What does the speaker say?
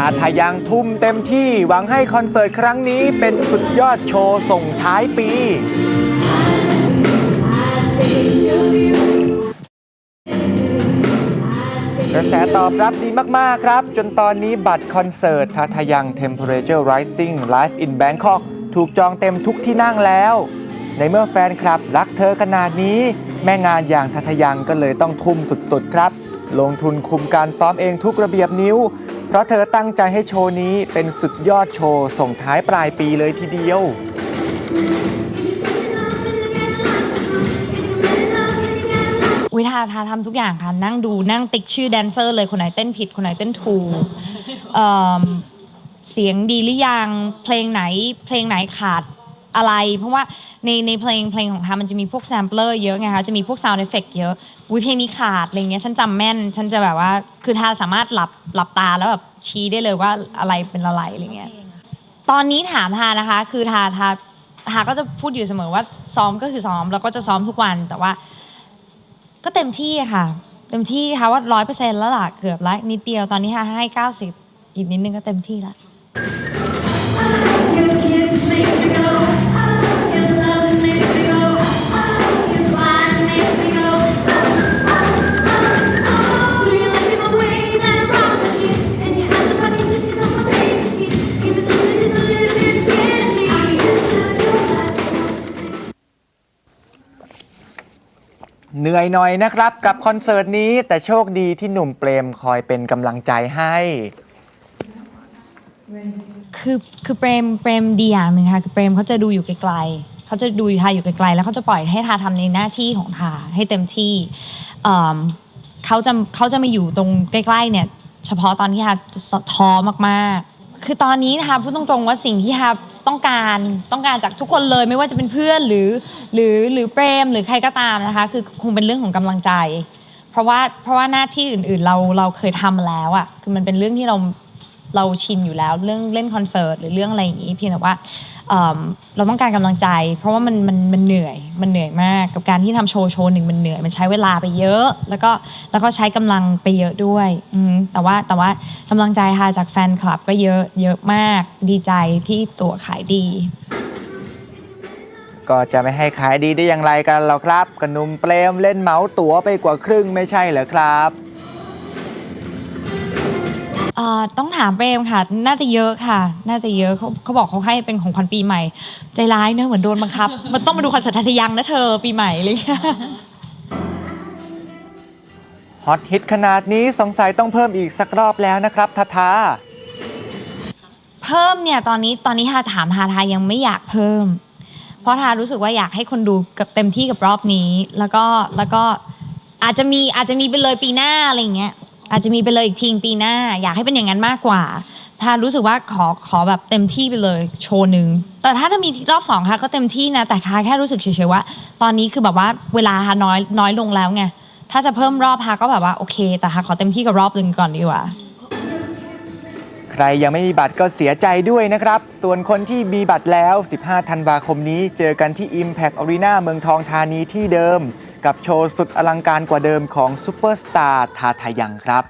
ทาทายังทุ่มเต็มที่หวังให้คอนเสิร์ตครั้งนี้เป็นสุดยอดโชว์ส่งท้ายปี กระแสตอบรับดีมาก ๆ ครับ จนตอนนี้บัตรคอนเสิร์ตทาทายัง Temperature Rising Live in Bangkok ถูกจองเต็มทุกที่นั่งแล้ว ในเมื่อแฟนคลับรักเธอขนาดนี้ แม่งานอย่างทาทายังก็เลยต้องทุ่มสุด ๆ ครับ ลงทุนคุมการซ้อมเองทุกระเบียบนิ้ว เพราะเธอตั้งใจให้โชว์นี้เป็นสุดยอดโชว์ส่งท้ายปลายปีเลยทีเดียววิทาทาทำทุกอย่างค่ะนั่งดูนั่งติ๊กชื่อแดนเซอร์เลยคนไหนเต้นผิดคนไหนเต้นถูกเออเสียงดีหรือยังเพลงไหนเพลงไหนขาด อะไร เพราะว่าในในเพลงเพลงของทามันจะมีพวกแซมเปลอร์เยอะไงคะจะมีพวกซาวด์เอฟเฟกเยอะวิเพลงนี้ขาดอะไรเงี้ยฉันจำแม่น ฉันจะแบบว่าคือทาสามารถหลับหลับตาแล้วแบบชี้ได้เลยว่าอะไรเป็นอะไรอะไรเงี้ยตอนนี้ถามทานะคะ คือทาทาทาก็จะพูดอยู่เสมอว่าซ้อมก็คือซ้อมแล้วก็จะซ้อมทุกวันแต่ว่า ก็เต็มที่อะค่ะ เต็มที่ค่ะว่าร้อยเปอร์เซ็นต์แล้วล่ะเกือบละนิดเดียวตอนนี้ค่ะให้เก้าสิบอีกนิดนึงก็เต็มที่ละ เหนื่อยหน่อยนะครับ กับคอนเสิร์ตนี้แต่โชคดีที่หนุ่มเปรมคอยเป็นกำลังใจให้ คือคือเปรมเปรมดีอย่างหนึ่งค่ะคือเปรมเขาจะดูอยู่ไกลๆเขาจะดูทาอยู่ไกลๆแล้วเขาจะปล่อยให้ทาทำในหน้าที่ของทาให้เต็มที่เอิ่มเขาจะเขาจะมาอยู่ตรงใกล้ๆเนี่ย เฉพาะตอนที่ทาท้อมากๆ คือตอนนี้นะคะพูดตรงๆว่าสิ่งที่ทา ต้องการต้องการจากทุกคนเลยไม่ว่าจะเป็นเพื่อนหรือหรือหรือเปรมหรือใครก็ตามนะคะ คือคงเป็นเรื่องของกำลังใจ เพราะว่าเพราะว่าหน้าที่อื่นๆเราเราเคยทำมาแล้วอะ่ะคือมันเป็นเรื่องที่เราเราชินอยู่แล้ว เรื่องเล่นคอนเสิร์ตหรือเรื่องอะไรอย่างนี้เพียงแต่ว่า เเราต้องการกำลังใจ เพราะว่ามันมันมันเหนื่อยมันเหนื่อยมากกับการที่ทำโชว์โชว์หนึ่งมันเหนื่อยมันใช้เวลาไปเยอะ แล้วก็แล้วก็ใช้กำลังไปเยอะด้วยอืแต่ว่าแต่ว่ากำลังใจค่ะจากแฟนคลับก็เยอะเยอะมากดีใจที่ตั๋วขายดี ก็จะไม่ให้ขายดีได้อย่างไรกันหรอครับกบหนุมเปรมเล่นเหมาตั๋วไปกว่าครึ่งไม่ใช่เหรอครับ เอ่อต้องถามเปรมค่ะ น่าจะเยอะค่ะ น่าจะเยอะเขาเขาบอกเขาให้เป็นของขวัญปีใหม่ ใจร้ายเนอะเหมือนโดนบังคับ มันต้องมาดูคอนเสิร์ตทัทยังนะเธอปีใหม่อะไรอย่างเลยฮอตฮิตขนาดนี้สงสัยต้องเพิ่มอีกสักรอบแล้วนะครับทาทา เพิ่มเนี่ยตอนนี้ตอนนี้ทาถามทาทายังไม่อยากเพิ่ม เพราะทารู้สึกว่าอยากให้คนดูกับเต็มที่กับรอบนี้ แล้วก็แล้วก็อาจจะมีอาจจะมีไปเลยปีหน้าอะไรอย่างเงี้ย อาจจะมีไปเลยอีกทีปีหน้า อยากให้เป็นอย่างนั้นมากกว่าทารู้สึกว่าขอขอแบบเต็มที่ไปเลยโชว์หนึ่งแต่ถ้าจะมีรอบสองค่ะก็เต็มที่นะแต่ทาแค่รู้สึกเฉยๆว่า ตอนนี้คือแบบว่าเวลาทาน้อยน้อยลงแล้วไงถ้าจะเพิ่มรอบทาก็แบบว่าโอเค แต่ทาขอเต็มที่กับรอบหนึ่งก่อนดีกว่า ใครยังไม่มีบัตรก็เสียใจด้วยนะครับ ส่วนคนที่มีบัตรแล้ว 15 ธันวาคมนี้ เจอกันที่ Impact Arena เมืองทองธานีที่เดิม กับโชว์สุดอลังการกว่าเดิมของซูเปอร์สตาร์ทาทายังครับ